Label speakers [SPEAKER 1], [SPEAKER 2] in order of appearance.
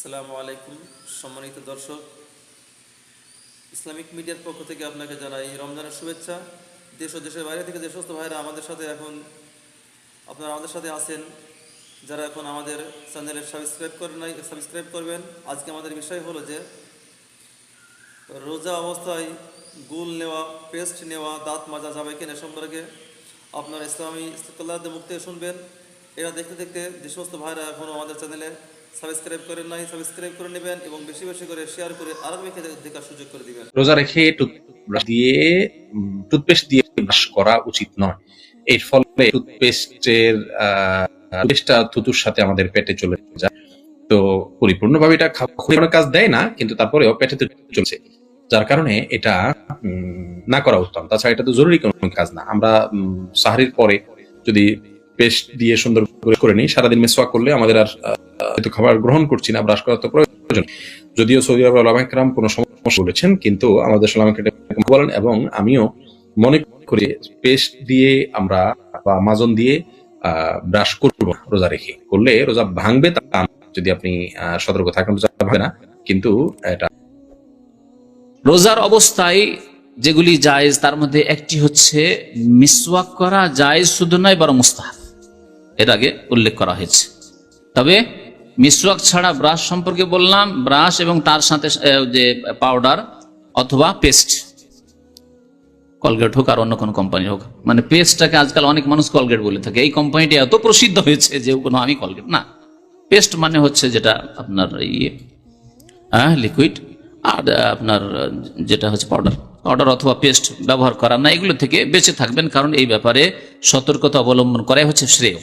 [SPEAKER 1] আসসালামু আলাইকুম, সম্মানিত দর্শক। ইসলামিক মিডিয়ার পক্ষ থেকে আপনাকে জানাই রমজানের শুভেচ্ছা। দেশ ও দেশের বাইরে থেকে যে সমস্ত ভাইরা আমাদের সাথে এখন আপনারা আমাদের সাথে আছেন। যারা এখন আমাদের চ্যানেলে সাবস্ক্রাইব করেন নাই, সাবস্ক্রাইব করবেন। আজকে আমাদের বিষয় হলো যে, রোজা অবস্থায় গুল নেওয়া, পেস্ট নেওয়া, দাঁত মাজা যাবে কিনা সম্পর্কে আপনার ইসলামী কল্যাণ মুখ থেকে শুনবেন। এরা দেখতে দেখতে যে সমস্ত ভাইরা এখনও আমাদের চ্যানেলে সাবস্ক্রাইব করেন নাই, সাবস্ক্রাইব করে নেবেন এবং বেশি বেশি করে শেয়ার করে আরও মেখে দেখার সুযোগ করে দিবেন।
[SPEAKER 2] রোজা রেখে টুথব্রাশ দিয়ে টুথপেস্ট দিয়ে ব্রাশ করা উচিত নয়। এর ফলে টুথপেস্টের পেস্টটা থুতুর সাথে আমাদের পেটে চলে যায়। তো পরিপূর্ণভাবে এটা কোনো কাজ দেয় না, কিন্তু তারপরেও পেটে তো চলছে। যার কারণে এটা না করা উত্তম। তাছাড়া এটা তো জরুরি কোনো কাজ না। আমরা সাহারির পরে যদি পেস্ট দিয়ে সুন্দর করে নিই, সারাদিন মেসওয়াক করলে আমাদের আর হয়তো খাবার গ্রহণ করছি না ব্রাশ করার তো প্রয়োজন। যদিও সৌদি আরবের ওলামাইকরাম কোনো সমস্যা বলেছেন, কিন্তু আমাদের সালামাকে বলেন এবং আমিও মনে করি পেস্ট দিয়ে আমরা বা মাজন দিয়ে ব্রাশ করব রোজা রেখে। করলে রোজা ভাঙবে তা যদি আপনি সতর্ক থাকেন, রোজা ভাঙবে না, কিন্তু এটা
[SPEAKER 3] রোজার অবস্থায় যেগুলি জায়েজ, তার মধ্যে একটি হচ্ছে মিসওয়াক করা, জায়েজ শুধু নয়, বরং মুস্তাহাব। এর আগে উল্লেখ করা হয়েছে। তবে মিসওয়াক ছাড়া ব্রাশ সম্পর্কে বললাম, ব্রাশ এবং তার সাথে যে পাউডার অথবা পেস্ট কলগেট হোক আর অন্য কোনো কোম্পানি হোক। মানে পেস্টটাকে আজকাল অনেক মানুষ কলগেট বলে থাকে। এই কোম্পানিটি এত প্রসিদ্ধ হয়েছে যে কোনো আমি কলগেট না। পেস্ট মানে হচ্ছে যেটা আপনার ইয়ে হ্যাঁ লিকুইড আর আপনার, যেটা হচ্ছে পাউডার পাউডার অথবা পেস্ট ব্যবহার করা না, এগুলো থেকে বেঁচে থাকবেন। কারণ এই ব্যাপারে সতর্কতা অবলম্বন করাই হচ্ছে শ্রেয়।